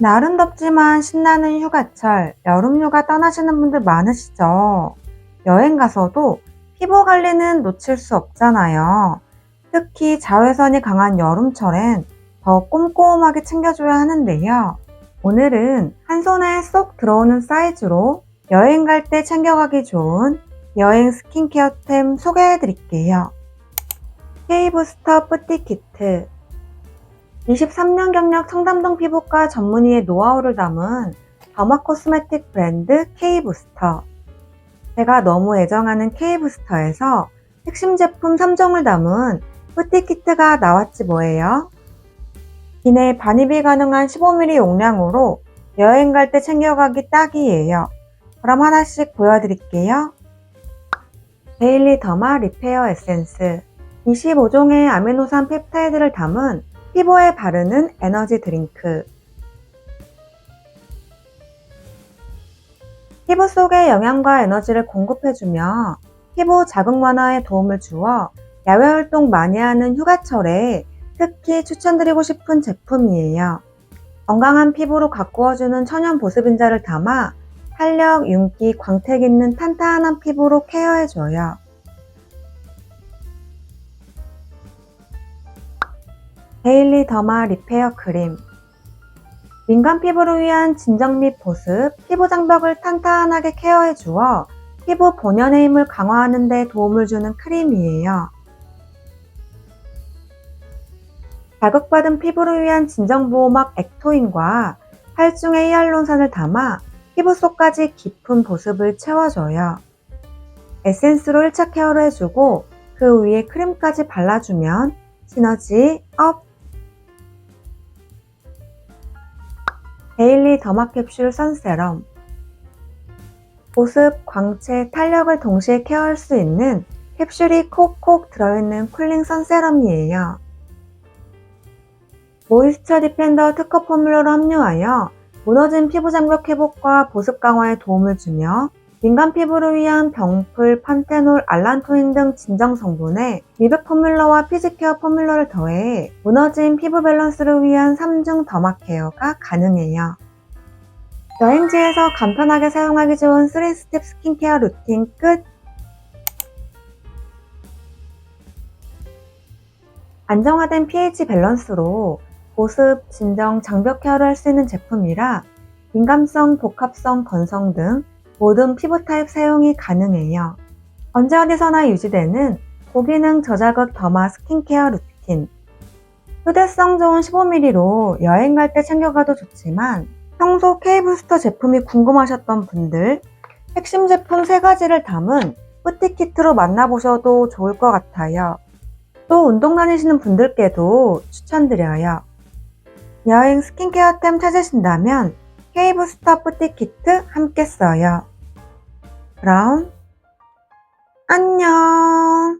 날은 덥지만 신나는 휴가철, 여름휴가 떠나시는 분들 많으시죠? 여행 가서도 피부 관리는 놓칠 수 없잖아요. 특히 자외선이 강한 여름철엔 더 꼼꼼하게 챙겨줘야 하는데요. 오늘은 한 손에 쏙 들어오는 사이즈로 여행 갈 때 챙겨가기 좋은 여행 스킨케어템 소개해 드릴게요. K부스터 뿌티 키트 23년 경력 청담동 피부과 전문의의 노하우를 담은 더마 코스메틱 브랜드 K부스터. 제가 너무 애정하는 K부스터에서 핵심 제품 3종을 담은 뿌티 키트가 나왔지 뭐예요? 기내 반입이 가능한 15ml 용량으로 여행 갈 때 챙겨가기 딱이에요. 그럼 하나씩 보여드릴게요. 데일리 더마 리페어 에센스 25종의 아미노산 펩타이드를 담은 피부에 바르는 에너지 드링크. 피부 속에 영양과 에너지를 공급해주며 피부 자극 완화에 도움을 주어 야외 활동 많이 하는 휴가철에 특히 추천드리고 싶은 제품이에요. 건강한 피부로 가꾸어주는 천연 보습인자를 담아 탄력, 윤기, 광택 있는 탄탄한 피부로 케어해줘요. 데일리 더마 리페어 크림 민감 피부를 위한 진정 및 보습, 피부 장벽을 탄탄하게 케어해 주어 피부 본연의 힘을 강화하는 데 도움을 주는 크림이에요. 자극받은 피부를 위한 진정보호막 액토인과 8중의 히알론산을 담아 피부 속까지 깊은 보습을 채워줘요. 에센스로 1차 케어를 해주고 그 위에 크림까지 발라주면 시너지 업! 데일리 더마 캡슐 선세럼 보습, 광채, 탄력을 동시에 케어할 수 있는 캡슐이 콕콕 들어있는 쿨링 선세럼이에요. 모이스처 디펜더 특허 포뮬러로 함유하여 무너진 피부 장벽 회복과 보습 강화에 도움을 주며 민감 피부를 위한 병풀, 판테놀, 알란토인 등 진정 성분에 미백 포뮬러와 피지케어 포뮬러를 더해 무너진 피부 밸런스를 위한 3중 더마 케어가 가능해요. 여행지에서 간편하게 사용하기 좋은 3스텝 스킨케어 루틴 끝! 안정화된 pH 밸런스로 보습, 진정, 장벽 케어를 할 수 있는 제품이라 민감성, 복합성, 건성 등 모든 피부 타입 사용이 가능해요. 언제 어디서나 유지되는 고기능 저자극 더마 스킨케어 루틴. 휴대성 좋은 15ml로 여행 갈 때 챙겨가도 좋지만 평소 K부스터 제품이 궁금하셨던 분들 핵심 제품 3가지를 담은 뿌티 키트로 만나보셔도 좋을 것 같아요. 또 운동 다니시는 분들께도 추천드려요. 여행 스킨케어템 찾으신다면 K부스터 뿌티 키트 함께 써요. 그럼 안녕!